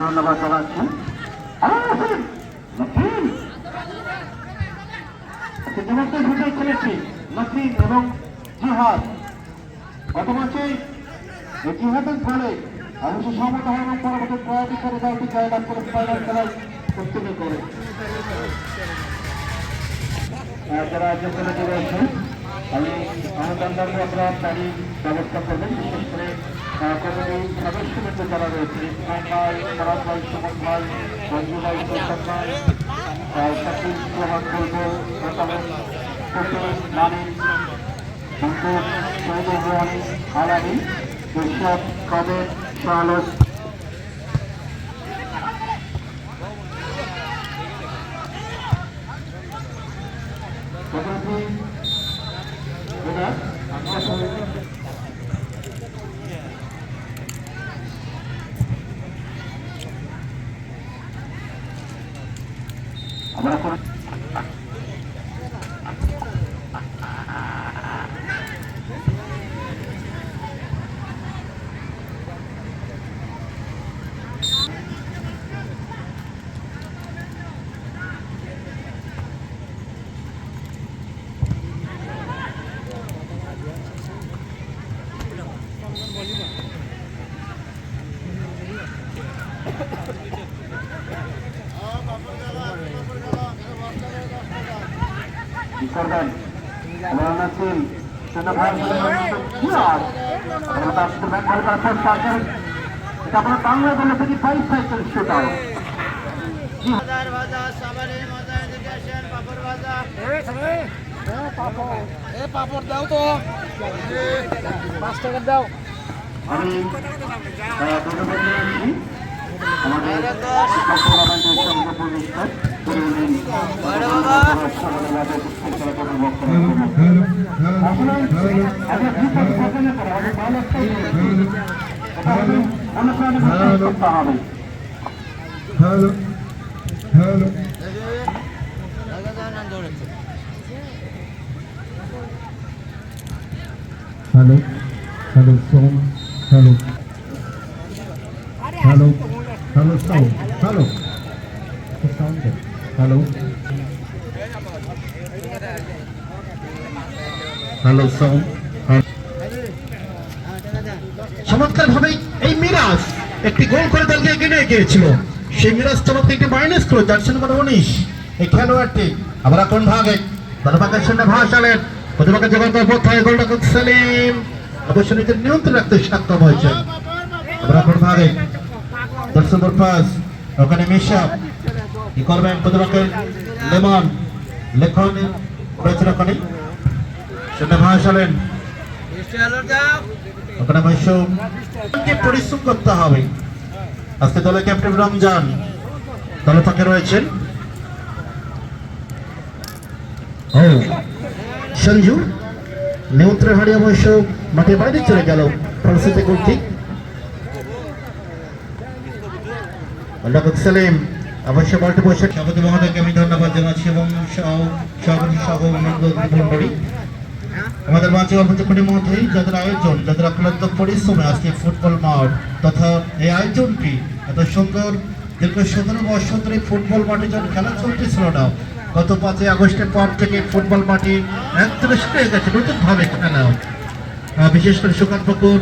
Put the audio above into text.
ধন্যবাদ জানাচ্ছি আরে নাসিম, নাসিম। আচ্ছা, ইতিমধ্যে দুটোই খেলেছি নাসিম এবং জিহাদ। গত এই জিহাদের ফলে অবশ্য সমত হয় এবং পরবর্তী প্রয়াটি করে দলটি জয়লাভ করে ফাইনাল খেলায় উত্তীর্ণ করে যারা আয়োজন করে রয়েছেন আমি আন্দাজে আপনারা তারই ব্যবস্থা করবেন, বিশেষ করে কমিটি সদস্যবৃন্দ যারা রয়েছে ইসমাইল ভাই ফরাজ ভাই সুমন ভাই মঞ্জু ভাই সৈকত ভাই শাকিল প্রভাত কুতুব নানি বন্ধু কবের শাহলস আমরা আপনার বাংলা বলে থেকে ফাইভ সাইকেল শুট আউট বাজার ভাজা সাবানের মজা এডুকেশন পাপড় ভাজা। এ পাপড় দাও তো। পাঁচ টাকা দাও। আমি আমাদের টুর্নামেন্টের সঙ্গে পরিষ্কার আসলে আমরা কি পরিকল্পনা করে আমাদের ভালো একটা অনুপ্রাণিত করতে হবে হ্যালো হ্যালো দাদা দাও না দৌড়েছে হ্যালো হ্যালো সোম hello hello hello sound hello sound hello hello sound চমৎকার ভাবে এই মিরাজ একটি গোল করে দলকে এগিয়ে গিয়েছিল। সেই মিরাজ চমৎকার একটি মাইনাস করে জার্সি নম্বর উনিশ। এই খেলোয়াড়টি আবার কোন ভাগে। দলভাগের সামনে ভাসালেন প্রতিভাগে জগৎ কোথায় গোলটা সেলিম। অবশ্য নিজের নিয়ন্ত্রণ রাখতে সক্ষম হয়েছে। আবার কোন ভাগে। নম্বর পাস ওখানে মিশা। কি করবেন প্রতিভাকে লেমন লেখন ওখানে পরিশ্রম করতে হবে আজকে দলের ক্যাপ্টেন রমজান দলের ফাঁকে রয়েছেন সঞ্জু নিয়ন্ত্রণ হারিয়ে অবশ্য মাঠের বাইরে চলে গেল করছি ডক্টর সেলিম অবশ্য বলটি বসে সভাপতি মহোদয়কে আমি ধন্যবাদ জানাচ্ছি এবং সভাপতি সহ অন্যান্য মন্ডলী আমাদের মাঝে অল্প কিছুক্ষণের মধ্যেই যাদের আয়োজন, যাদের অক্লান্ত পরিশ্রমে আজকে ফুটবল মাঠ তথা এই আয়োজনটি এত সুন্দর, দীর্ঘ সতেরো বছর ধরে ফুটবল মাঠে যখন খেলা চলতেছিল না, গত পাঁচই আগস্টের পর থেকে ফুটবল মাঠে একদম হয়ে গেছে, নতুনভাবে খেলা। বিশেষ করে সুকান্ত পুকুর